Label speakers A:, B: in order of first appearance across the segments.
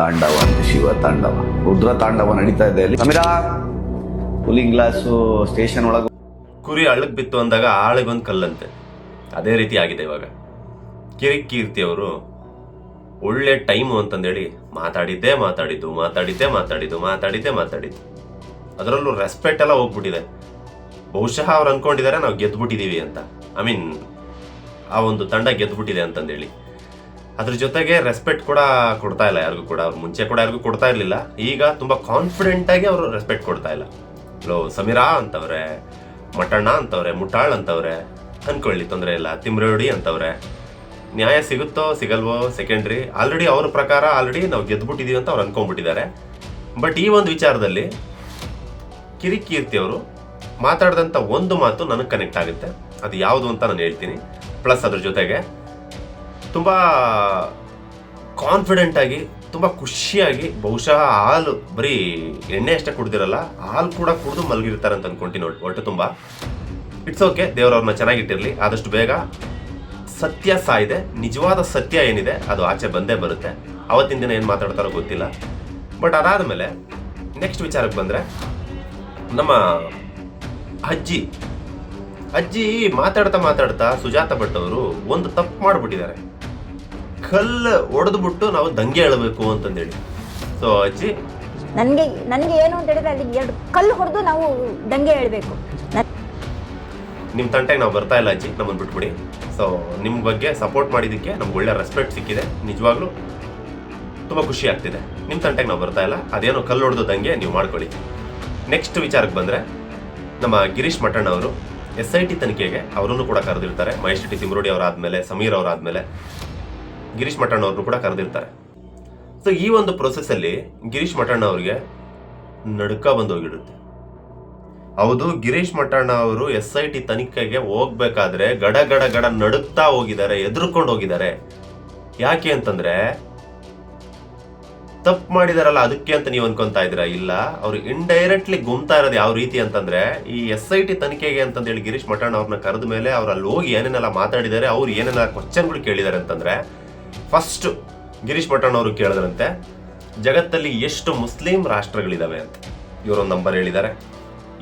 A: ತಾಂಡವ, ಶಿವ ತಾಂಡವ. ರುದ್ರ ತಾಂಡವ ನಡೀತಾ ಇದೆ ಅಲ್ಲಿ. ಸಮೀರಾ, ಕೂಲಿಂಗ್ ಗ್ಲಾಸು ಸ್ಟೇಷನ್ ಒಳಗೆ
B: ಕುರಿ ಅಳ್ಳಕ್ಕೆ ಬಿತ್ತು ಅಂದಾಗ ಆಳಿಗೊಂದು ಕಲ್ಲಂತೆ. ಅದೇ ರೀತಿ ಆಗಿದೆ ಇವಾಗ. ಕಿರಿ ಕೀರ್ತಿ ಅವರು ಒಳ್ಳೆ ಟೈಮು ಅಂತಂದೇಳಿ ಮಾತಾಡಿದ್ದೇ ಮಾತಾಡಿದ್ದು ಮಾತಾಡಿದ್ದೇ ಮಾತಾಡಿದ್ದು ಮಾತಾಡಿದ್ದೇ ಮಾತಾಡಿದ್ದು. ಅದರಲ್ಲೂ ರೆಸ್ಪೆಕ್ಟ್ ಎಲ್ಲ ಹೋಗ್ಬಿಟ್ಟಿದೆ. ಬಹುಶಃ ಅವ್ರು ಅನ್ಕೊಂಡಿದ್ದಾರೆ ನಾವು ಗೆದ್ದುಬಿಟ್ಟಿದ್ದೀವಿ ಅಂತ. ಐ ಮೀನ್ ಆ ಒಂದು ತಂಡ ಗೆದ್ಬಿಟ್ಟಿದೆ ಅಂತಂದೇಳಿ. ಅದ್ರ ಜೊತೆಗೆ ರೆಸ್ಪೆಕ್ಟ್ ಕೂಡ ಕೊಡ್ತಾ ಇಲ್ಲ ಯಾರಿಗೂ ಕೂಡ. ಮುಂಚೆ ಕೂಡ ಯಾರಿಗೂ ಕೊಡ್ತಾ ಇರಲಿಲ್ಲ. ಈಗ ತುಂಬಾ ಕಾನ್ಫಿಡೆಂಟ್ ಆಗಿ ಅವರು ರೆಸ್ಪೆಕ್ಟ್ ಕೊಡ್ತಾ ಇಲ್ಲ. ಲೋ ಸಮೀರಾ ಅಂತವ್ರೆ, ಮಟಣ್ಣ ಅಂತವ್ರೆ ಮುಟ್ಟಾಳ್ ಅಂತವ್ರೆ, ಅನ್ಕೊಳ್ಳಿ ತೊಂದರೆ ಇಲ್ಲ. ತಿಮ್ರೋಡಿ ಅಂತವ್ರೆ. ನ್ಯಾಯ ಸಿಗುತ್ತೋ, ಸಿಗಲ್ವೋ ಸೆಕೆಂಡ್ರಿ ಆಲ್ರೆಡಿ ಅವ್ರ ಪ್ರಕಾರ ಆಲ್ರೆಡಿ ನಾವು ಗೆದ್ಬಿಟ್ಟಿದೀವಿ ಅಂತ ಅವ್ರು ಅನ್ಕೊಂಡ್ಬಿಟ್ಟಿದ್ದಾರೆ. ಬಟ್ ಈ ಒಂದು ವಿಚಾರದಲ್ಲಿ ಕಿರಿಕೀರ್ತಿ ಅವರು ಮಾತಾಡಿದಂಥ ಒಂದು ಮಾತು ನನಗೆ ಕನೆಕ್ಟ್ ಆಗುತ್ತೆ. ಅದು ಯಾವುದು ಅಂತ ನಾನು ಹೇಳ್ತೀನಿ. ಪ್ಲಸ್ ಅದ್ರ ಜೊತೆಗೆ ತುಂಬ ಕಾನ್ಫಿಡೆಂಟ್ ಆಗಿ, ತುಂಬ ಖುಷಿಯಾಗಿ, ಬಹುಶಃ ಹಾಲು, ಬರೀ ಎಣ್ಣೆ ಅಷ್ಟೇ ಕುಡ್ದಿರಲ್ಲ, ಹಾಲು ಕೂಡ ಕುಡಿದು ಮಲಗಿರ್ತಾರೆ ಅಂತ ಅಂದ್ಕೊಂತೀನಿ ಒಟ್ಟು ತುಂಬ. ಇಟ್ಸ್ ಓಕೆ ದೇವರವ್ರನ್ನ ಚೆನ್ನಾಗಿಟ್ಟಿರಲಿ, ಆದಷ್ಟು ಬೇಗ ಸತ್ಯ ಸಾಯಿದೆ, ನಿಜವಾದ ಸತ್ಯ ಏನಿದೆ, ಅದು ಆಚೆ ಬಂದೇ ಬರುತ್ತೆ. ಅವತ್ತಿನ ದಿನ ಏನು ಮಾತಾಡ್ತಾರೋ ಗೊತ್ತಿಲ್ಲ. ಬಟ್ ಅದಾದ ಮೇಲೆ ನೆಕ್ಸ್ಟ್ ವಿಚಾರಕ್ಕೆ ಬಂದರೆ, ನಮ್ಮ ಅಜ್ಜಿ ಅಜ್ಜಿ ಮಾತಾಡ್ತಾ ಮಾತಾಡ್ತಾ ಸುಜಾತ ಭಟ್ ಅವರು ಒಂದು ತಪ್ಪು ಮಾಡಿಬಿಟ್ಟಿದ್ದಾರೆ. ಕಲ್ಲು ಹೊಡೆದ್ಬಿಟ್ಟು ನಾವು ದಂಗೆ ಹೇಳಬೇಕು ಅಂತಂದೇಳಿ. ಸೊ ಅಜ್ಜಿ?
C: ನನಗೆ ನನಗೆ ಏನು ಅಂತ ಹೇಳಿದ್ರೆ ಅಲ್ಲಿ ಎರಡು ಕಲ್ಲು ಹೊಡೆದು ನಾವು ದಂಗೆ ಹೇಳಬೇಕು
B: ನಿಮ್ಮ ತಂಟೆಗೆ ನಾವು ಬರ್ತಾ ಇಲ್ಲ ಅಜ್ಜಿ ನಮ್ಮನ್ನು ಬಿಟ್ಬಿಡಿ. ಸೊ ನಿಮ್ಮ ಬಗ್ಗೆ ಸಪೋರ್ಟ್ ಮಾಡಿದ್ದಕ್ಕೆ ನಮ್ಗೆ ಒಳ್ಳೆ ರೆಸ್ಪೆಕ್ಟ್ ಸಿಕ್ಕಿದೆ. ನಿಜವಾಗ್ಲೂ ತುಂಬ ಖುಷಿ ಆಗ್ತಿದೆ. ನಿಮ್ಮ ತಂಟೆಗೆ ನಾವು ಬರ್ತಾ ಇಲ್ಲ. ಅದೇನೋ ಕಲ್ಲು ಹೊಡೆದಂಗೆ ನೀವು ಮಾಡ್ಕೊಳ್ಳಿ. ನೆಕ್ಸ್ಟ್ ವಿಚಾರಕ್ಕೆ ಬಂದರೆ ನಮ್ಮ ಗಿರೀಶ್ ಮಠಣ್ಣ ಅವರು ಎಸ್ ಐ ಟಿ ತನಿಖೆಗೆ ಅವರನ್ನು ಕೂಡ ಕರೆದಿರ್ತಾರೆ. ಮಹೇಶ್ ಟಿ ಸಿಮರೋಡಿ ಅವರಾದ್ಮೇಲೆ ಸಮೀರ್ ಅವರಾದ್ಮೇಲೆ. ಗಿರೀಶ್ ಮಠಣ್ಣ ಅವ್ರನ್ನು ಕೂಡ ಕರೆದಿರ್ತಾರೆ. ಸೊ ಈ ಒಂದು ಪ್ರೊಸೆಸ್ಸಲ್ಲಿ ಗಿರೀಶ್ ಮಠಣ್ಣ ಅವರಿಗೆ ನಡುಕ ಬಂದು ಹೋಗಿಡುತ್ತೆ ಹೌದು, ಗಿರೀಶ್ ಮಠಣ್ಣ ಅವರು ಎಸ್ ಐ ಟಿ ತನಿಖೆಗೆ ಹೋಗ್ಬೇಕಾದ್ರೆ ಗಡ ಗಡ ಗಡ ನಡುಕ್ತಾ ಹೋಗಿದ್ದಾರೆ, ಎದುರ್ಕೊಂಡು ಹೋಗಿದ್ದಾರೆ. ಯಾಕೆ ಅಂತಂದ್ರೆ, ತಪ್ಪು ಮಾಡಿದಾರಲ್ಲ, ಅದಕ್ಕೆ ಅಂತ ನೀವು ಅನ್ಕೊಂತಾ ಇದ್ದೀರಾ? ಇಲ್ಲ, ಅವ್ರು ಇಂಡೈರೆಕ್ಟ್ಲಿ ಗುಮ್ತಾ ಇರೋದು ಯಾವ ರೀತಿ ಅಂತಂದ್ರೆ, ಈ ಎಸ್ ಐ ಟಿ ತನಿಖೆಗೆ ಅಂತಂದೇಳಿ ಗಿರೀಶ್ ಮಠಣ್ಣ ಅವ್ರನ್ನ ಕರೆದ ಮೇಲೆ ಅವ್ರು ಅಲ್ಲಿ ಹೋಗಿ ಏನೇನೆಲ್ಲ ಮಾತಾಡಿದ್ದಾರೆ, ಅವ್ರು ಏನೇನೆಲ್ಲ ಕ್ವಶನ್ಗಳು ಕೇಳಿದ್ದಾರೆ ಅಂತಂದ್ರೆ ಫಸ್ಟ್ ಗಿರೀಶ್ ಮಠಣ್ಣ ಅವರು ಕೇಳಿದ್ರಂತೆ, ಜಗತ್ತಲ್ಲಿ ಎಷ್ಟು ಮುಸ್ಲಿಂ ರಾಷ್ಟ್ರಗಳಿದಾವೆ ಅಂತ. ಇವರೊಂದು ನಂಬರ್ ಹೇಳಿದ್ದಾರೆ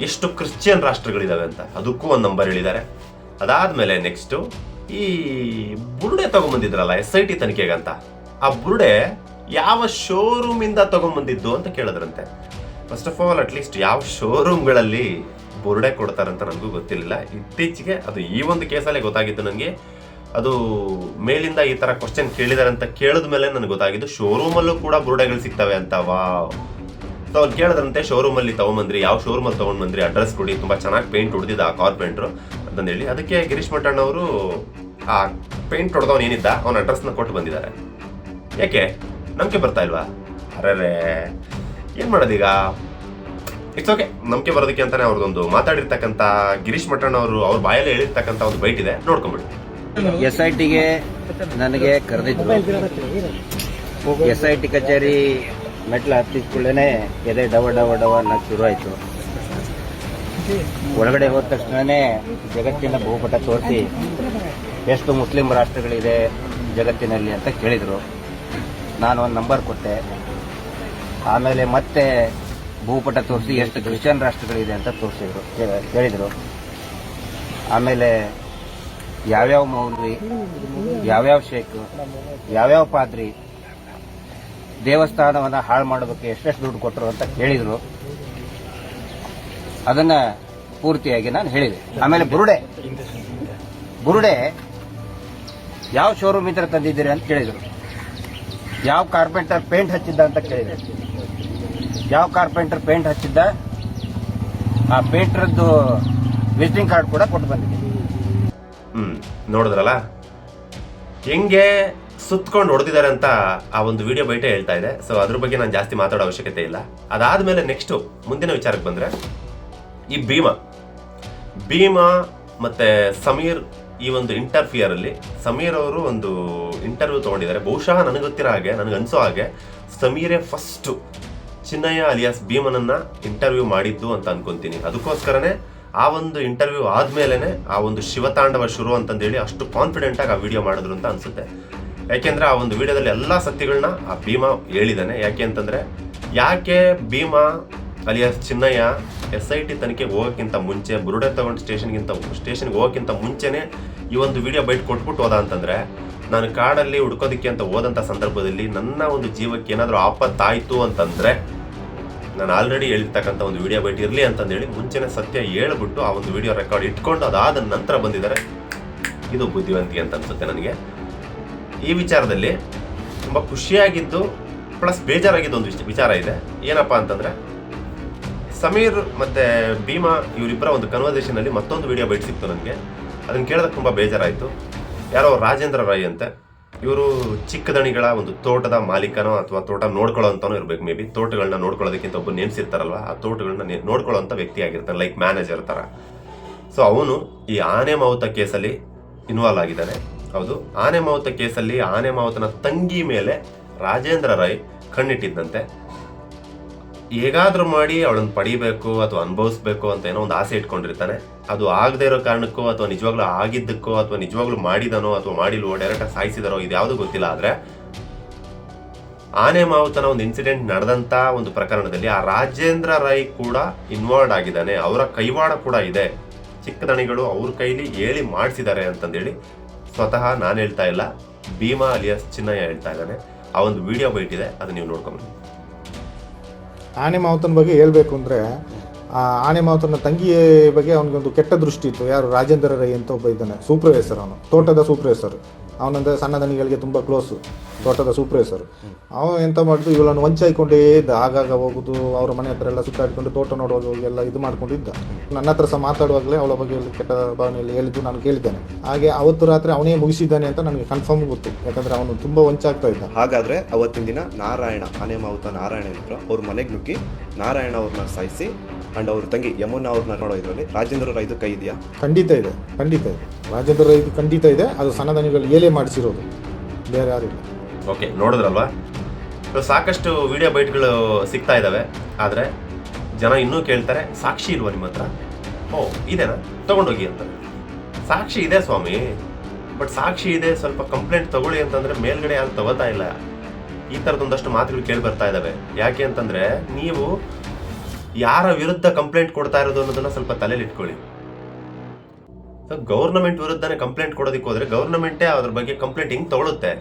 B: ಎಷ್ಟು ಕ್ರಿಶ್ಚಿಯನ್ ರಾಷ್ಟ್ರಗಳಿದಾವೆ ಅಂತ. ಅದಕ್ಕೂ ಒಂದು ನಂಬರ್ ಹೇಳಿದ್ದಾರೆ ಅದಾದಮೇಲೆ ನೆಕ್ಸ್ಟ್ ಈ ಬುರುಡೆ ತಗೊಂಬಂದಿದ್ರಲ್ಲ ಎಸ್ ಐ ಟಿ ತನಿಖೆಗಂತ. ಆ ಬುರುಡೆ ಯಾವ ಶೋರೂಮ್ ಇಂದ ತಗೊಂಬಂದಿದ್ದು ಅಂತ ಕೇಳಿದ್ರಂತೆ. ಫಸ್ಟ್ ಆಫ್ ಆಲ್ ಅಟ್ಲೀಸ್ಟ್ ಯಾವ ಶೋರೂಮ್ಗಳಲ್ಲಿ ಬುರುಡೆ ಕೊಡ್ತಾರಂತ ನನಗೂ ಗೊತ್ತಿರಲಿಲ್ಲ. ಇತ್ತೀಚೆಗೆ ಅದು ಈ ಒಂದು ಕೇಸಲ್ಲೇ ಗೊತ್ತಾಗಿದ್ದು ನನಗೆ ಅದು ಮೇಲಿಂದ ಈ ತರ ಕ್ವಶನ್ ಕೇಳಿದಾರೆ ಅಂತ ಕೇಳಿದ ಮೇಲೆ ನನಗೆ ಗೊತ್ತಾಗಿದ್ದು ಶೋರೂಮಲ್ಲೂ ಕೂಡ ಬುರುಡೆಗಳು ಸಿಗ್ತವೆ ಅಂತ. ವಾ ಸೊ ಅವ್ರು ಕೇಳಿದ್ರಂತೆ ಶೋರೂಮ್ ಅಲ್ಲಿ ತಗೊಂಬಂದ್ರಿ, ಯಾವ ಶೋರೂಮ್ ಅಲ್ಲಿ ಬಂದ್ರಿ ಅಡ್ರೆಸ್ ಕೊಡಿ, ತುಂಬಾ ಚೆನ್ನಾಗಿ ಪೇಂಟ್ ಹೊಡೆದಿದ್ದ ಆ ಕಾರ್ಪೆಂಟ್ರು ಅಂತಂದೇಳಿ ಅದಕ್ಕೆ ಗಿರೀಶ್ ಮಠಣ್ಣ ಅವರು, ಆ ಪೇಂಟ್ ಹೊಡೆದವನು ಏನಿದ್ದ, ಅವನ ಅಡ್ರೆಸ್ನ ಕೊಟ್ಟು ಬಂದಿದ್ದಾರೆ. ಯಾಕೆ? ನಂಬಿಕೆ ಬರ್ತಾ ಇಲ್ವಾ? ಅರೆ ಏನು ಮಾಡೋದೀಗ? ಇಟ್ಸ್ ಓಕೆ ನಂಬಿಕೆ ಬರೋದಕ್ಕೆ ಅಂತಾನೆ ಅವ್ರದ್ದೊಂದು ಮಾತಾಡಿರ್ತಕ್ಕಂಥ ಗಿರೀಶ್ ಮಠಣ್ಣವರು ಅವ್ರ ಬಾಯಲ್ಲಿ ಹೇಳಿರ್ತಕ್ಕಂಥ ಒಂದು ಬೈಟ್ ಇದೆ. ನೋಡ್ಕೊಂಬಿಡಿ.
D: ಎಸ್ ಐ ಟಿಗೆ ನನಗೆ ಕರೆದಿದ್ರು. ಎಸ್ ಐ ಟಿ ಕಚೇರಿ ಮೆಟ್ಲು ಹತ್ತಿದ ಕೂಡಲೇ ಎದೆ ಡವ ಡವ ಡವ ಅನ್ನೋದು ಶುರುವಾಯಿತು ಒಳಗಡೆ ಹೋದ ತಕ್ಷಣವೇ ಜಗತ್ತಿನ ಭೂಪಟ ತೋರಿಸಿ ಎಷ್ಟು ಮುಸ್ಲಿಂ ರಾಷ್ಟ್ರಗಳಿದೆ ಜಗತ್ತಿನಲ್ಲಿ ಅಂತ ಕೇಳಿದರು. ನಾನು ಒಂದು ನಂಬರ್ ಕೊಟ್ಟೆ. ಆಮೇಲೆ ಮತ್ತೆ ಭೂಪಟ ತೋರಿಸಿ ಎಷ್ಟು ಕ್ರಿಶ್ಚಿಯನ್ ರಾಷ್ಟ್ರಗಳಿದೆ ಅಂತ ತೋರಿಸಿದ್ರು. ಕೇಳಿದರು. ಆಮೇಲೆ ಯಾವ್ಯಾವ ಮೌಲ್ವಿ, ಯಾವ್ಯಾವ ಶೇಖ್, ಯಾವ್ಯಾವ ಪಾದ್ರಿ ದೇವಸ್ಥಾನವನ್ನ ಹಾಳು ಮಾಡೋದಕ್ಕೆ ಎಷ್ಟೆಷ್ಟು ದುಡ್ಡು ಕೊಟ್ಟರು ಅಂತ ಕೇಳಿದ್ರು ಅದನ್ನ ಪೂರ್ತಿಯಾಗಿ ನಾನು ಹೇಳಿದೆ. ಆಮೇಲೆ ಬುರುಡೆ ಬುರುಡೆ ಯಾವ ಶೋರೂಮ್ ಇದ್ರೆ ತಂದಿದ್ದೀರಿ ಅಂತ ಕೇಳಿದ್ರು. ಯಾವ ಕಾರ್ಪೆಂಟರ್ ಪೇಂಟ್ ಹಚ್ಚಿದ್ದ ಅಂತ ಕೇಳಿದ್ರು ಯಾವ ಕಾರ್ಪೆಂಟರ್ ಪೇಂಟ್ ಹಚ್ಚಿದ್ದ? ಆ ಪೇಂಟ್ರದ್ದು ವಿಸಿಟಿಂಗ್ ಕಾರ್ಡ್ ಕೂಡ ಕೊಟ್ಟು ಬಂದಿದ್ದೀನಿ
B: ಹ್ಮ್, ನೋಡಿದ್ರಲ್ಲ? ಹೆಂಗೆ ಸುತ್ಕೊಂಡು ಹೊಡೆದಿದ್ದಾರೆ ಅಂತ ಆ ಒಂದು ವಿಡಿಯೋ ಬೈಟೆ ಹೇಳ್ತಾ ಇದೆ. ಸೊ ಅದ್ರ ಬಗ್ಗೆ ನಾನು ಜಾಸ್ತಿ ಮಾತಾಡೋ ಅವಶ್ಯಕತೆ ಇಲ್ಲ. ಅದಾದ್ಮೇಲೆ ನೆಕ್ಸ್ಟ್ ಮುಂದಿನ ವಿಚಾರಕ್ಕೆ ಬಂದ್ರೆ, ಈ ಭೀಮಾ ಭೀಮಾ ಮತ್ತೆ ಸಮೀರ್ ಈ ಒಂದು ಇಂಟರ್ಫಿಯರ್ ಅಲ್ಲಿ ಸಮೀರ್ ಅವರು ಒಂದು ಇಂಟರ್ವ್ಯೂ ತಗೊಂಡಿದ್ದಾರೆ. ಬಹುಶಃ ನನಗೆ ಗೊತ್ತಿರೋ ಹಾಗೆ, ನನಗೆ ಅನಿಸೋ ಹಾಗೆ ಸಮೀರೇ ಫಸ್ಟ್ ಚಿನ್ನಯ್ಯ ಅಲಿಯಾಸ್ ಭೀಮನನ್ನ ಇಂಟರ್ವ್ಯೂ ಮಾಡಿದ್ದು ಅಂತ ಅನ್ಕೊಂತೀನಿ. ಅದಕ್ಕೋಸ್ಕರನೇ ಆ ಒಂದು ಇಂಟರ್ವ್ಯೂ ಆದ್ಮೇಲೆ ಆ ಒಂದು ಶಿವತಾಂಡವ ಶುರು ಅಂತಂದೇಳಿ ಅಷ್ಟು ಕಾನ್ಫಿಡೆಂಟ್ ಆಗಿ ಆ ವಿಡಿಯೋ ಮಾಡಿದ್ರು ಅಂತ ಅನ್ಸುತ್ತೆ. ಯಾಕೆಂದ್ರೆ ಆ ಒಂದು ವಿಡಿಯೋದಲ್ಲಿ ಎಲ್ಲ ಸತ್ಯಗಳನ್ನ ಆ ಭೀಮಾ ಹೇಳಿದಾನೆ. ಯಾಕೆ ಅಂತಂದ್ರೆ, ಯಾಕೆ Bheema alias Chinnayya S I T ತನಿಖೆಗೆ ಹೋಗೋಕ್ಕಿಂತ ಮುಂಚೆ, ಬುರುಡೆ ತಗೊಂಡು ಸ್ಟೇಷನ್ಗಿಂತ ಸ್ಟೇಷನ್ಗೆ ಹೋಗೋಕ್ಕಿಂತ ಮುಂಚೆನೆ ಈ ಒಂದು ವಿಡಿಯೋ ಬೈಟ್ ಕೊಟ್ಬಿಟ್ಟು ಹೋದ ಅಂತಂದ್ರೆ, ನಾನು ಕಾಡಲ್ಲಿ ಹುಡ್ಕೋದಕ್ಕೆ ಅಂತ ಹೋದಂಥ ಸಂದರ್ಭದಲ್ಲಿ ನನ್ನ ಒಂದು ಜೀವಕ್ಕೆ ಏನಾದರೂ ಆಪತ್ತಾಯಿತು ಅಂತಂದ್ರೆ ನಾನು ಆಲ್ರೆಡಿ ಹೇಳ್ತಕ್ಕಂಥ ಒಂದು ವಿಡಿಯೋ ಬೈಟ್ ಇರಲಿ ಅಂತಂದೇಳಿ ಮುಂಚೆನೇ ಸತ್ಯ ಹೇಳ್ಬಿಟ್ಟು ಆ ಒಂದು ವಿಡಿಯೋ ರೆಕಾರ್ಡ್ ಇಟ್ಕೊಂಡು ಅದಾದ ನಂತರ ಬಂದಿದ್ದಾರೆ. ಇದು ಬುದ್ಧಿವಂತಿಕೆ ಅಂತ ಅನ್ಸುತ್ತೆ ನನಗೆ. ಈ ವಿಚಾರದಲ್ಲಿ ತುಂಬ ಖುಷಿಯಾಗಿದ್ದು ಪ್ಲಸ್ ಬೇಜಾರಾಗಿದ್ದು ಒಂದು ವಿಚ- ವಿಚಾರ ಇದೆ. ಏನಪ್ಪ ಅಂತಂದರೆ, ಸಮೀರ್ ಮತ್ತು ಭೀಮಾ ಇವರಿಬ್ಬರ ಒಂದು ಕನ್ವರ್ಸೇಷನಲ್ಲಿ ಮತ್ತೊಂದು ವಿಡಿಯೋ ಬೈಟ್ ಸಿಕ್ತು ನನಗೆ. ಅದನ್ನು ಕೇಳಿದಾಗ ತುಂಬ ಬೇಜಾರಾಯಿತು. ಯಾರೋ ರಾಜೇಂದ್ರ ರಾಯ್ ಅಂತೆ. ಇವರು ಚಿಕ್ಕ ದಣಿಗಳ ಒಂದು ತೋಟದ ಮಾಲೀಕನೋ ಅಥವಾ ತೋಟ ನೋಡ್ಕೊಳ್ಳೋ ಇರ್ಬೇಕು ಮೇ ಬಿ ತೋಟಗಳನ್ನ ನೋಡ್ಕೊಳ್ಳೋದಕ್ಕಿಂತ ಒಬ್ಬ ನೇಮಿಸಿರ್ತಾರಲ್ವ, ಆ ತೋಟಗಳನ್ನ ನೋಡ್ಕೊಳ್ಳೋ ಅಂತ ವ್ಯಕ್ತಿ ಆಗಿರ್ತಾನೆ ಲೈಕ್ ಮ್ಯಾನೇಜರ್ ತರ. ಸೊ ಅವನು ಈ ಆನೆ ಮಾವುತ ಕೇಸಲ್ಲಿ ಇನ್ವಾಲ್ವ್ ಆಗಿದ್ದಾನೆ. ಹೌದು, ಆನೆ ಮಾವುತ ಕೇಸಲ್ಲಿ ಆನೆ ಮಾವುತನ ತಂಗಿ ಮೇಲೆ ರಾಜೇಂದ್ರ ರಾಯ್ ಕಣ್ಣಿಟ್ಟಿದ್ದಂತೆ. ಹೇಗಾದ್ರೂ ಮಾಡಿ ಅವಳನ್ನು ಪಡಿಬೇಕು ಅಥವಾ ಅನುಭವಿಸ್ಬೇಕು ಅಂತ ಏನೋ ಒಂದು ಆಸೆ ಇಟ್ಕೊಂಡಿರ್ತಾನೆ. ಅದು ಆಗದೆ ಇರೋ ಕಾರಣಕ್ಕೋ ಅಥವಾ ನಿಜವಾಗ್ಲೂ ಆಗಿದ್ದಕ್ಕೋ ಅಥವಾ ನಿಜವಾಗ್ಲೂ ಮಾಡಿದನೋ ಅಥವಾ ಮಾಡಿಲ್ವೋ ಡೈರೆಕ್ಟ್ ಆಗಿ ಸಾಯಿಸಿದಾರೋ ಇದು ಯಾವುದು ಗೊತ್ತಿಲ್ಲ. ಆದ್ರೆ ಆನೆ ಮಾವುತನ ಒಂದು ಇನ್ಸಿಡೆಂಟ್ ನಡೆದಂತ ಒಂದು ಪ್ರಕರಣದಲ್ಲಿ ಆ ರಾಜೇಂದ್ರ ರೈ ಕೂಡ ಇನ್ವಾಲ್ವ್ ಆಗಿದ್ದಾನೆ. ಅವರ ಕೈವಾಡ ಕೂಡ ಇದೆ. ಚಿಕ್ಕ ದಣಿಗಳು ಅವ್ರ ಕೈಲಿ ಹೇಳಿ ಮಾಡಿಸಿದ್ದಾರೆ ಅಂತಂದೇಳಿ ಸ್ವತಃ ನಾನು ಹೇಳ್ತಾ ಇಲ್ಲ. ಭೀಮಾ ಅಲಿಯಾಸ್ ಚಿನ್ನಯ್ಯ ಹೇಳ್ತಾ ಇದ್ದಾನೆ. ಆ ಒಂದು ವಿಡಿಯೋ ಬೈಟ್ ಇದೆ. ಅದು ನೀವು ನೋಡ್ಕೊಂಬನ್ನಿ
E: ಆನೆ ಮಾವುತನ ಬಗ್ಗೆ ಹೇಳ್ಬೇಕು ಅಂದರೆ ಆ ಆನೆ ಮಾವುತನ ತಂಗಿ ಬಗ್ಗೆ ಅವನಿಗೊಂದು ಕೆಟ್ಟ ದೃಷ್ಟಿ ಇತ್ತು. ಯಾರು ರಾಜೇಂದ್ರ ರೈ ಅಂತ ಒಬ್ಬ ಇದ್ದಾನೆ, ಸೂಪರ್ವೈಸರ್ ಅವನು, ತೋಟದ ಸೂಪರ್ವೈಸರ್. ಅವನಂದ್ರೆ ಸಣ್ಣ ದನಿಗಳಿಗೆ ತುಂಬ ಕ್ಲೋಸು ತೋಟದ ಸೂಪರ್ವೈಸರ್. ಅವನು ಎಂತ ಮಾಡಿದ್ರು ಇವಳನ್ನು ವಂಚಾಯ್ಕೊಂಡೇ ಇದ್ದ. ಆಗಾಗ ಹೋಗುದು, ಅವ್ರ ಮನೆ ಹತ್ರ ಎಲ್ಲ ಸುತ್ತಾಡಿಕೊಂಡು ತೋಟ ನೋಡುವಾಗ ಹೋಗಿ ಎಲ್ಲ ಇದು ಮಾಡ್ಕೊಂಡಿದ್ದ. ನನ್ನ ಹತ್ರ ಸಹ ಮಾತಾಡುವಾಗಲೇ ಅವಳ ಬಗ್ಗೆ ಕೆಟ್ಟ ಭಾವನೆಯಲ್ಲಿ ಹೇಳಿದ್ದು ನಾನು ಕೇಳಿದ್ದೇನೆ. ಹಾಗೆ ಅವತ್ತು ರಾತ್ರಿ ಅವನೇ ಮುಗಿಸಿದ್ದಾನೆ ಅಂತ ನನಗೆ ಕನ್ಫರ್ಮ್ ಗೊತ್ತು. ಯಾಕಂದ್ರೆ ಅವನು ತುಂಬ ವಂಚಾಗ್ತಾ ಇದ್ದ.
F: ಹಾಗಾದ್ರೆ ಅವತ್ತಿನ ದಿನ ನಾರಾಯಣ, ಆನೆ ಮಾವುತ ನಾರಾಯಣ ಇದ್ರು. ಅವ್ರ ಮನೆಗೆ ನುಗ್ಗಿ ನಾರಾಯಣ ಅವ್ರನ್ನ ಸಾಯಿಸಿ ಅಂಡ್ ಅವ್ರ ತಂಗಿ ಯಮುನಾ ಅವ್ರನ್ನ ನೋಡೋ ಇದರಲ್ಲಿ. ರಾಜೇಂದ್ರ ರೈದು ಕೈ ಇದೆಯಾ?
E: ಖಂಡಿತ ಇದೆ ಖಂಡಿತ ಇದೆ. ರಾಜೇಂದ್ರ ರೈತ ಖಂಡಿತ ಇದೆ ಅದು ಸನ್ನದನಿಗಳು ಏಲೇ ಮಾಡಿಸಿರೋದು. ಬೇರೆ ಯಾರಿಲ್ಲ
B: ಓಕೆ ನೋಡಿದ್ರಲ್ವಾ? ಇವಾಗ ಸಾಕಷ್ಟು ವಿಡಿಯೋ ಬೈಟ್ಗಳು ಸಿಗ್ತಾ ಇದ್ದಾವೆ ಆದರೆ ಜನ ಇನ್ನೂ ಕೇಳ್ತಾರೆ ಸಾಕ್ಷಿ ಇಲ್ವಾ ನಿಮ್ಮ ಹತ್ರ? ಓ ಇದೆನಾ? ತಗೊಂಡೋಗಿ ಅಂತ. ಸಾಕ್ಷಿ ಇದೆ ಸ್ವಾಮಿ ಬಟ್ ಸಾಕ್ಷಿ ಇದೆ ಸ್ವಲ್ಪ ಕಂಪ್ಲೇಂಟ್ ತಗೊಳ್ಳಿ ಅಂತಂದ್ರೆ ಮೇಲ್ಗಡೆ ಯಾರು ತಗೋತಾ ಇಲ್ಲ. ಈ ಥರದೊಂದಷ್ಟು ಮಾತುಗಳು ಕೇಳಿ ಬರ್ತಾ ಇದ್ದಾವೆ ಯಾಕೆ ಅಂತಂದ್ರೆ ನೀವು ಯಾರ ವಿರುದ್ಧ ಕಂಪ್ಲೇಂಟ್ ಕೊಡ್ತಾ ಇರೋದು ಅನ್ನೋದನ್ನ ಸ್ವಲ್ಪ ತಲೆಯಲ್ಲಿ ಇಟ್ಕೊಳ್ಳಿ. ಗೌರ್ನಮೆಂಟ್ ವಿರುದ್ಧನೇ ಕಂಪ್ಲೇಂಟ್ ಕೊಡೋದಕ್ಕೆ ಹೋದ್ರೆ ಗೌರ್ನಮೆಂಟೇ ಅದ್ರ ಬಗ್ಗೆ ಕಂಪ್ಲೇಂಟ್ ಹಿಂಗೆ ತಗೊಳುತ್ತೆ?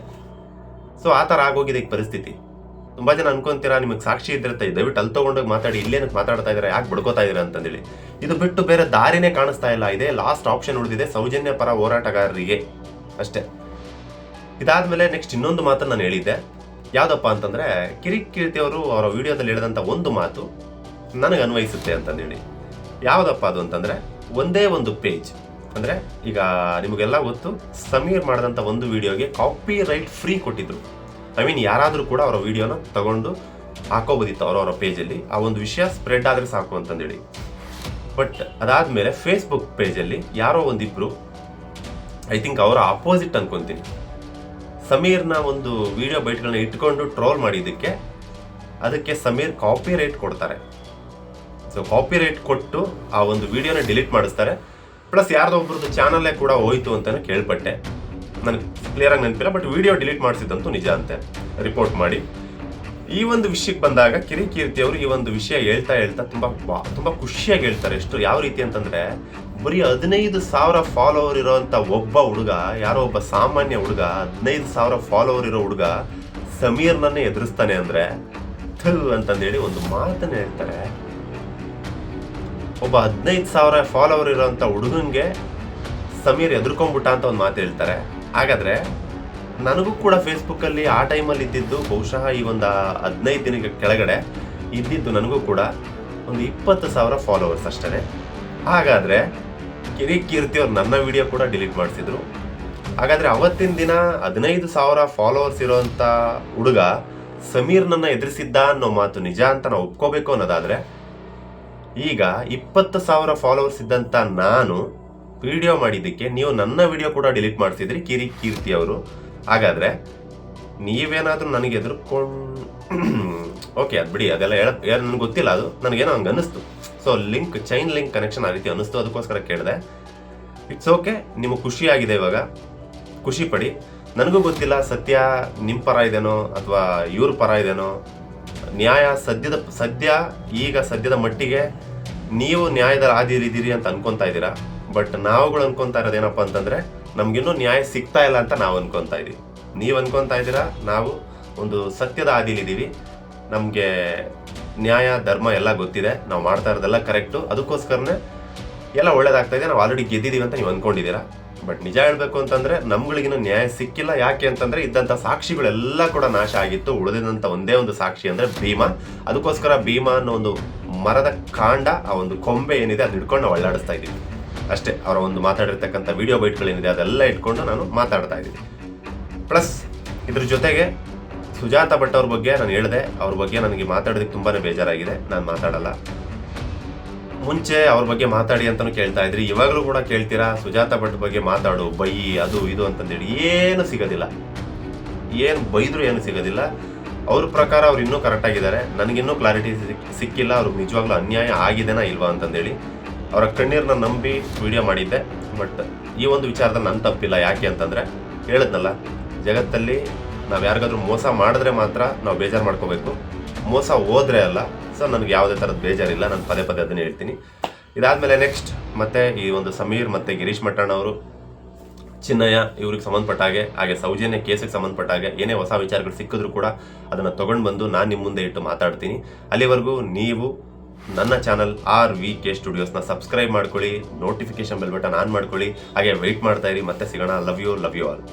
B: ಸೊ ಆ ಥರ ಆಗೋಗಿದೆ ಈಗ ಪರಿಸ್ಥಿತಿ. ತುಂಬಾ ಜನ ಅನ್ಕೊಂತೀರಾ, ನಿಮಗೆ ಸಾಕ್ಷಿ ಇದ್ದಿರುತ್ತೆ, ದಯವಿಟ್ಟು ಅಲ್ಲಿ ತಗೊಂಡೋಗಿ ಮಾತಾಡಿ ಇಲ್ಲೇನಕ್ಕೆ ಮಾತಾಡ್ತಾ ಇದ್ದೀರಾ ಯಾಕೆ ಬಡ್ಕೋತಾ ಇದ್ದೀರಾ ಅಂತಂದೇಳಿ. ಇದು ಬಿಟ್ಟು ಬೇರೆ ದಾರಿನೇ ಕಾಣಿಸ್ತಾ ಇಲ್ಲ, ಇದೆ ಲಾಸ್ಟ್ ಆಪ್ಷನ್ ಉಳಿದಿದೆ, ಸೌಜನ್ಯ ಪರ ಹೋರಾಟಗಾರರಿಗೆ. ಅಷ್ಟೇ. ಇದಾದಮೇಲೆ ನೆಕ್ಸ್ಟ್ ಇನ್ನೊಂದು ಮಾತನ್ನು ನಾನು ಹೇಳಿದ್ದೆ. ಯಾವುದಪ್ಪ ಅಂತಂದ್ರೆ ಕಿರಿಕ್ ಕೀರ್ತಿಯವರು ಅವರ ವಿಡಿಯೋದಲ್ಲಿ ಹೇಳಿದಂಥ ಒಂದು ಮಾತು ನನಗೆ ಅನ್ವಯಿಸುತ್ತೆ ಅಂತಂದೇಳಿ. ಯಾವುದಪ್ಪ ಅದು ಅಂತಂದ್ರೆ, ಒಂದೇ ಒಂದು ಪೇಜ್ ಅಂದ್ರೆ, ಈಗ ನಿಮಗೆಲ್ಲ ಗೊತ್ತು, ಸಮೀರ್ ಮಾಡಿದಂಥ ಒಂದು ವಿಡಿಯೋಗೆ ಕಾಪಿ ರೈಟ್ ಫ್ರೀ ಕೊಟ್ಟಿದ್ರು. ಐ ಮೀನ್ ಯಾರಾದರೂ ಕೂಡ ಅವರ ವಿಡಿಯೋನ ತಗೊಂಡು ಹಾಕೋಬೋದಿತ್ತು ಅವರವರ ಪೇಜಲ್ಲಿ ಆ ಒಂದು ವಿಷಯ ಸ್ಪ್ರೆಡ್ ಆದರೆ ಸಾಕು ಅಂತಂದೇಳಿ. ಬಟ್ ಅದಾದಮೇಲೆ ಫೇಸ್ಬುಕ್ ಪೇಜಲ್ಲಿ ಯಾರೋ ಒಂದಿಬ್ರು ಐ ಥಿಂಕ್ ಅವರ ಅಪೋಸಿಟ್ ಅನ್ಕೊಂತೀನಿ. ಸಮೀರ್ನ ಒಂದು ವಿಡಿಯೋ ಬೈಟ್ಗಳನ್ನ ಇಟ್ಕೊಂಡು ಟ್ರೋಲ್ ಮಾಡಿದ್ದಕ್ಕೆ, ಅದಕ್ಕೆ ಸಮೀರ್ ಕಾಪಿ ರೈಟ್ ಕೊಡ್ತಾರೆ. ಸೊ ಕಾಪಿ ರೈಟ್ ಕೊಟ್ಟು ಆ ಒಂದು ವಿಡಿಯೋನ ಡಿಲೀಟ್ ಮಾಡಿಸ್ತಾರೆ. ಪ್ಲಸ್ ಯಾರ್ದೋ ಒಬ್ರದ್ದು ಚಾನಲ್ಲೇ ಕೂಡ ಹೋಯ್ತು ಅಂತಲೂ ಕೇಳ್ಪಟ್ಟೆ. ನನಗೆ ಕ್ಲಿಯರ್ ಆಗಿ ನೆನಪಿಲ್ಲ ಬಟ್ ವಿಡಿಯೋ ಡಿಲೀಟ್ ಮಾಡಿಸಿದ್ದಂತೂ ನಿಜ ಅಂತೆ. ರಿಪೋರ್ಟ್ ಮಾಡಿ. ಈ ಒಂದು ವಿಷಯಕ್ಕೆ ಬಂದಾಗ ಕಿರಿಕೀರ್ತಿ ಅವರು ಈ ಒಂದು ವಿಷಯ ಹೇಳ್ತಾ ಹೇಳ್ತಾ ತುಂಬ ತುಂಬಾ ಖುಷಿಯಾಗಿ ಹೇಳ್ತಾರೆ. ಎಷ್ಟು, ಯಾವ ರೀತಿ ಅಂತಂದರೆ, ಬರೀ ಹದಿನೈದು ಸಾವಿರ ಫಾಲೋವರ್ ಇರೋವಂಥ ಒಬ್ಬ ಹುಡುಗ, ಯಾರೋ ಒಬ್ಬ ಸಾಮಾನ್ಯ ಹುಡುಗ, ಹದಿನೈದು ಸಾವಿರ ಫಾಲೋವರ್ ಇರೋ ಹುಡುಗ ಸಮೀರ್ನನ್ನೇ ಎದುರಿಸ್ತಾನೆ ಅಂದರೆ ಥಲ್ ಅಂತಂದೇಳಿ ಒಂದು ಮಾತನ್ನು ಹೇಳ್ತಾರೆ. ಒಬ್ಬ ಹದಿನೈದು ಸಾವಿರ ಫಾಲೋವರ್ ಇರೋಂಥ ಹುಡುಗನಿಗೆ ಸಮೀರ್ ಎದುರ್ಕೊಂಡ್ಬಿಟ್ಟ ಅಂತ ಒಂದು ಮಾತು ಹೇಳ್ತಾರೆ. ಹಾಗಾದರೆ ನನಗೂ ಕೂಡ ಫೇಸ್ಬುಕ್ಕಲ್ಲಿ ಆ ಟೈಮಲ್ಲಿ ಇದ್ದಿದ್ದು ಬಹುಶಃ ಈ ಒಂದು ಹದಿನೈದು ದಿನಗಳ ಕೆಳಗಡೆ ಇದ್ದಿದ್ದು ನನಗೂ ಕೂಡ ಒಂದು ಇಪ್ಪತ್ತು ಸಾವಿರ ಫಾಲೋವರ್ಸ್ ಅಷ್ಟೇ ಹಾಗಾದರೆ ಕಿರಿ ಕೀರ್ತಿ ಅವ್ರು ನನ್ನ ವಿಡಿಯೋ ಕೂಡ ಡಿಲೀಟ್ ಮಾಡಿಸಿದ್ರು. ಹಾಗಾದರೆ ಅವತ್ತಿನ ದಿನ ಹದಿನೈದು ಸಾವಿರ ಫಾಲೋವರ್ಸ್ ಇರೋವಂಥ ಹುಡುಗ ಸಮೀರ್ನನ್ನು ಎದುರಿಸಿದ್ದ ಅನ್ನೋ ಮಾತು ನಿಜ ಅಂತ ನಾವು ಒಪ್ಕೋಬೇಕು ಅನ್ನೋದಾದ್ರೆ ಈಗ ಇಪ್ಪತ್ತು ಸಾವಿರ ಫಾಲೋವರ್ಸ್ ಇದ್ದಂಥ ನಾನು ವಿಡಿಯೋ ಮಾಡಿದ್ದಕ್ಕೆ ನೀವು ನನ್ನ ವಿಡಿಯೋ ಕೂಡ ಡಿಲೀಟ್ ಮಾಡಿಸಿದ್ರಿ, ಕಿರಿ ಕೀರ್ತಿ ಅವರು. ಹಾಗಾದರೆ ನೀವೇನಾದರೂ ನನಗೆ ಎದುರ್ಕೊಂಡು ಓಕೆ ಅದು ಬಿಡಿ, ಅದೆಲ್ಲ ಹೇಳ ನನಗೆ ಗೊತ್ತಿಲ್ಲ ಅದು. ನನಗೇನೋ ಹಂಗೆ ಅನ್ನಿಸ್ತು. So link chain link connection ಆ ರೀತಿ ಅನ್ನಿಸ್ತು, ಅದಕ್ಕೋಸ್ಕರ ಕೇಳಿದೆ. ಇಟ್ಸ್ ಓಕೆ ನಿಮಗೆ ಖುಷಿಯಾಗಿದೆ ಇವಾಗ. ಖುಷಿ ಪಡಿ. ನನಗೂ ಗೊತ್ತಿಲ್ಲ ಸತ್ಯ ನಿಮ್ಮ ಪರ ಇದೇನೋ ಅಥವಾ ಇವ್ರ ಪರ ಇದೆನೋ. ನ್ಯಾಯ ಸದ್ಯದ, ಸದ್ಯ ಈಗ ಸದ್ಯದ ಮಟ್ಟಿಗೆ ನೀವು ನ್ಯಾಯದ ಆದಿರಿದ್ದೀರಿ ಅಂತ ಅನ್ಕೊಂತಾ ಇದ್ದೀರಾ? ಬಟ್ ನಾವುಗಳು ಅನ್ಕೊಂತಾ ಇರೋದೇನಪ್ಪ ಅಂತಂದ್ರೆ, ನಮ್ಗಿನ್ನೂ ನ್ಯಾಯ ಸಿಗ್ತಾ ಇಲ್ಲ ಅಂತ ನಾವು ಅನ್ಕೊಂತಾ ಇದ್ದೀವಿ. ನೀವು ಅನ್ಕೊಂತಾ ಇದ್ದೀರಾ? ನಾವು ಒಂದು ಸತ್ಯದ ಹಾದಿಲಿದ್ದೀವಿ ನಮಗೆ ನ್ಯಾಯ, ಧರ್ಮ ಎಲ್ಲ ಗೊತ್ತಿದೆ. ನಾವು ಮಾಡ್ತಾ ಇರೋದೆಲ್ಲ ಕರೆಕ್ಟು. ಅದಕ್ಕೋಸ್ಕರನೇ ಎಲ್ಲ ಒಳ್ಳೇದಾಗ್ತಾ ಇದೆ. ನಾವು ಆಲ್ರೆಡಿ ಗೆದ್ದಿದ್ದೀವಿ ಅಂತ ನೀವು ಅನ್ಕೊಂಡಿದ್ದೀರಾ? ಬಟ್ ನಿಜ ಹೇಳಬೇಕು ಅಂತಂದ್ರೆ ನಮ್ಗಳಿಗಿನ್ನೂ ನ್ಯಾಯ ಸಿಕ್ಕಿಲ್ಲ. ಯಾಕೆ ಅಂತಂದ್ರೆ ಇದ್ದಂಥ ಸಾಕ್ಷಿಗಳೆಲ್ಲ ಕೂಡ ನಾಶ ಆಗಿತ್ತು. ಉಳಿದಿದಂಥ ಒಂದೇ ಒಂದು ಸಾಕ್ಷಿ ಅಂದ್ರೆ ಭೀಮ. ಅದಕ್ಕೋಸ್ಕರ ಭೀಮ ಅನ್ನೋ ಒಂದು ಮರದ ಕಾಂಡ, ಆ ಒಂದು ಕೊಂಬೆ ಏನಿದೆ ಅದು ಹಿಡ್ಕೊಂಡು ನಾವು ಇದ್ದೀವಿ. ಅಷ್ಟೇ, ಅವರ ಒಂದು ಮಾತಾಡಿರ್ತಕ್ಕಂಥ ವಿಡಿಯೋ ಬೈಟ್ಗಳೇನಿದೆ ಅದೆಲ್ಲ ಇಟ್ಕೊಂಡು ನಾನು ಮಾತಾಡ್ತಾ ಇದ್ದೀನಿ. ಪ್ಲಸ್ ಇದ್ರ ಜೊತೆಗೆ ಸುಜಾತ ಭಟ್ ಅವ್ರ ಬಗ್ಗೆ ನಾನು ಹೇಳಿದೆ. ಅವ್ರ ಬಗ್ಗೆ ನನಗೆ ಮಾತಾಡೋದಕ್ಕೆ ತುಂಬಾ ಬೇಜಾರಾಗಿದೆ. ನಾನು ಮಾತಾಡಲ್ಲ. ಮುಂಚೆ ಅವ್ರ ಬಗ್ಗೆ ಮಾತಾಡಿ ಅಂತಾನು ಕೇಳ್ತಾ ಇದ್ರಿ. ಇವಾಗಲೂ ಕೂಡ ಕೇಳ್ತೀರಾ? ಸುಜಾತ ಭಟ್ ಬಗ್ಗೆ ಮಾತಾಡು, ಬೈ, ಅದು, ಇದು ಅಂತಂದೇಳಿ. ಏನು ಸಿಗೋದಿಲ್ಲ. ಏನು ಬೈದ್ರು ಏನು ಸಿಗೋದಿಲ್ಲ. ಅವ್ರ ಪ್ರಕಾರ ಅವ್ರು ಇನ್ನೂ ಕರೆಕ್ಟ್ ಆಗಿದ್ದಾರೆ ನನಗಿನ್ನೂ ಕ್ಲಾರಿಟಿ ಸಿಕ್ಕಿಲ್ಲ. ಅವ್ರಿಗೆ ನಿಜವಾಗ್ಲೂ ಅನ್ಯಾಯ ಆಗಿದೆನಾ ಇಲ್ವಾ ಅಂತಂದೇಳಿ ಅವರ ಕಣ್ಣೀರನ್ನ ನಂಬಿ ವಿಡಿಯೋ ಮಾಡಿದ್ದೆ. ಬಟ್ ಈ ಒಂದು ವಿಚಾರದಲ್ಲಿ ನನ್ನ ತಪ್ಪಿಲ್ಲ. ಯಾಕೆ ಅಂತಂದರೆ ಹೇಳಿದ್ನಲ್ಲ, ಜಗತ್ತಲ್ಲಿ ನಾವು ಯಾರಿಗಾದ್ರೂ ಮೋಸ ಮಾಡಿದ್ರೆ ಮಾತ್ರ ನಾವು ಬೇಜಾರು ಮಾಡ್ಕೋಬೇಕು. ಮೋಸ ಹೋದರೆ ಅಲ್ಲ ಸೊ ನನಗೆ ಯಾವುದೇ ಥರದ ಬೇಜಾರಿಲ್ಲ. ನಾನು ಪದೇ ಪದೇ ಅದನ್ನೇ ಹೇಳ್ತೀನಿ. ಇದಾದ್ಮೇಲೆ ನೆಕ್ಸ್ಟ್ ಮತ್ತೆ ಈ ಒಂದು ಸಮೀರ್ ಮತ್ತೆ ಗಿರೀಶ್ ಮಟ್ಟಣ್ಣ ಅವರು, ಚಿನ್ನಯ್ಯ, ಇವ್ರಿಗೆ ಸಂಬಂಧಪಟ್ಟ ಹಾಗೆ ಹಾಗೆ ಸೌಜನ್ಯ ಕೇಸಿಗೆ ಸಂಬಂಧಪಟ್ಟ ಹಾಗೆ, ಏನೇ ಹೊಸ ವಿಚಾರಗಳು ಸಿಕ್ಕಿದ್ರು ಕೂಡ ಅದನ್ನು ತೊಗೊಂಡು ಬಂದು ನಾನು ನಿಮ್ಮ ಮುಂದೆ ಇಟ್ಟು ಮಾತಾಡ್ತೀನಿ. ಅಲ್ಲಿವರೆಗೂ ನೀವು ನನ್ನ ಚಾನಲ್ ಆರ್ ವಿ ಕೆ ಸ್ಟುಡಿಯೋಸ್ನ ಸಬ್ಸ್ಕ್ರೈಬ್ ಮಾಡ್ಕೊಳ್ಳಿ ನೋಟಿಫಿಕೇಶನ್ ಬೆಲ್ ಬಟನ್ ಆನ್ ಮಾಡ್ಕೊಳ್ಳಿ, ಹಾಗೆ ವೆಯ್ಟ್ ಮಾಡ್ತಾ ಇರಿ. ಮತ್ತೆ ಸಿಗೋಣ. Love you love you all